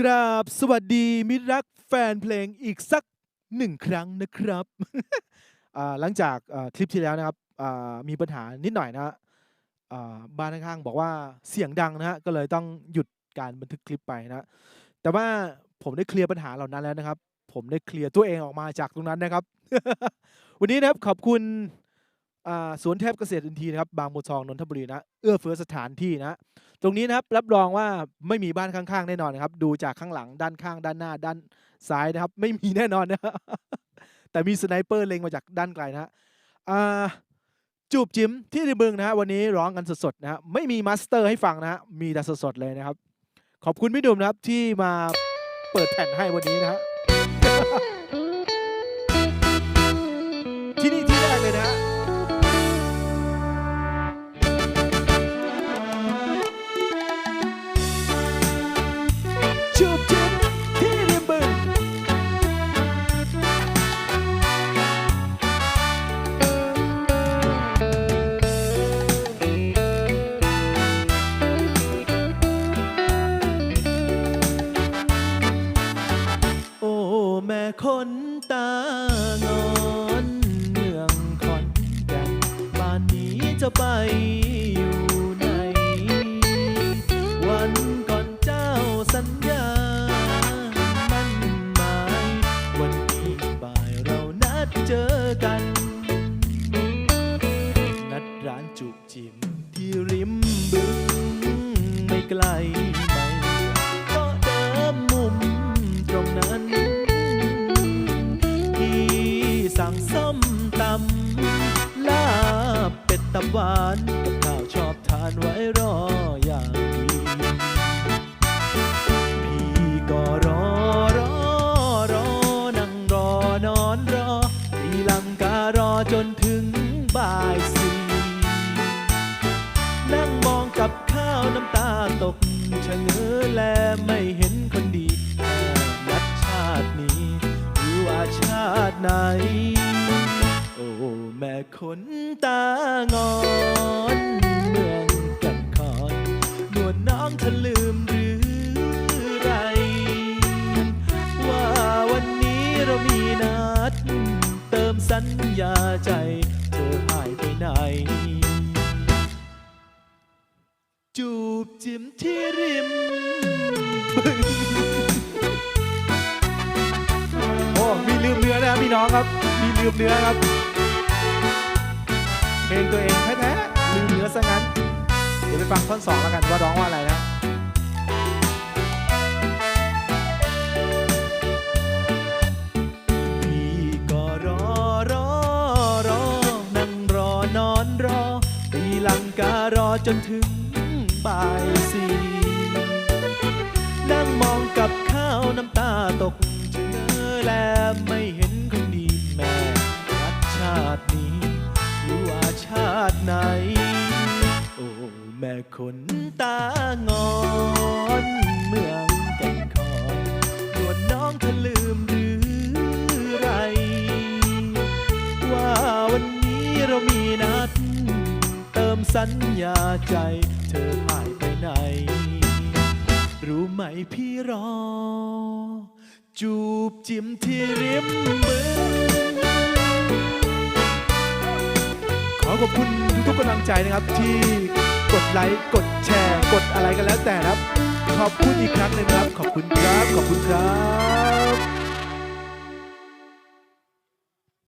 กราบสวัสดีมิตรรักแฟนเพลงอีกสักหนึ่งครั้งนะครับ อ่าหลังจากอ่าคลิปที่แล้วนะครับอ่ามีปัญหานิดหน่อยนะฮะอ่าบ้านข้างๆบอกว่าเสียงดังนะฮะก็เลยต้องหยุดการบันทึกคลิปไปนะแต่ว่าผมได้เคลียร์ปัญหาเหล่านั้นแล้วนะครับ ผมได้เคลียร์ตัวเองออกมาจากตรงนั้นนะครับ วันนี้นะครับขอบคุณอ่าสวนเทพเกษตรอินทรีย์นะครับบางบัวทองนนทบุรีนะเอื้อเฟื้อสถานที่นะ ตรงนี้นะครับรับรองว่าไม่มีบ้านข้างๆแน่นอนนะครับ ดูจากข้างหลังด้านข้างด้านหน้าด้านซ้ายนะครับ ไม่มีแน่นอนนะแต่มีสไนเปอร์เล็งมาจากด้านไกลนะฮะจูบจิ๋มที่ในเมืองนะฮะวันนี้ร้องกันสดๆนะฮะไม่มีมาสเตอร์ให้ฟังนะฮะมีแต่สดๆเลยนะครับ ขอบคุณพี่ดุมนะครับที่มาเปิดแผ่นให้วันนี้นะฮะ แม่คนตางอนเมืองขอนแก่นบ้านนี้จะไปอยู่ไหน วันก่อนเจ้าสัญญา มันหมาย วันนี้บ่ายเรานัดเจอกัน นัดร้านจุกจิมที่ริม หวานกับข้าวชอบทานไว้รออย่างดีพี่ก็รอรอรอนั่งรอนอนรอตีลังการอจนถึงบ่ายสี่นั่งมองกับข้าวน้ำตาตกชะเง้อแลไม่เห็นคนดีแม่นัดชาตินี้หรือว่าชาติไหน แม่คนตางอนเมืองกันคอนนวลน้องเธอลืมหรือไร ว่าวันนี้เรามีนัด เติมสัญญาใจ เธอหายไปไหน จูบจิ้มที่ริมโอ้มีลืมเนื้อนะครับพี่น้องครับ มีลืมเนื้อครับ เพลงตัวเองแท้ๆลืมเนื้อซะงั้น เดี๋ยวไปฟังท่อนสองแล้วกันว่าร้องว่าอะไรนะพี่ก็รอรอรอนั่งรอนอนรอตีลังการอจนถึงบ่ายสี่นั่งมองกับข้าวน้ำตาตก แม่คนตางอนเมืองแก่นคอนนวลน้องเธอลืมหรือไร ว่าวันนี้เรามีนัด เติมสัญญาใจ เธอหายไปไหน รู้ไหมพี่รอ จูบจิ้มที่ริมบึงขอขอบคุณทุกๆกำลังใจนะครับที่ ดไลค์ กดแชร์ กดอะไรกันแล้วแต่นะครับ ขอบคุณอีกครั้งหนึ่งครับ ขอบคุณครับ ขอบคุณครับ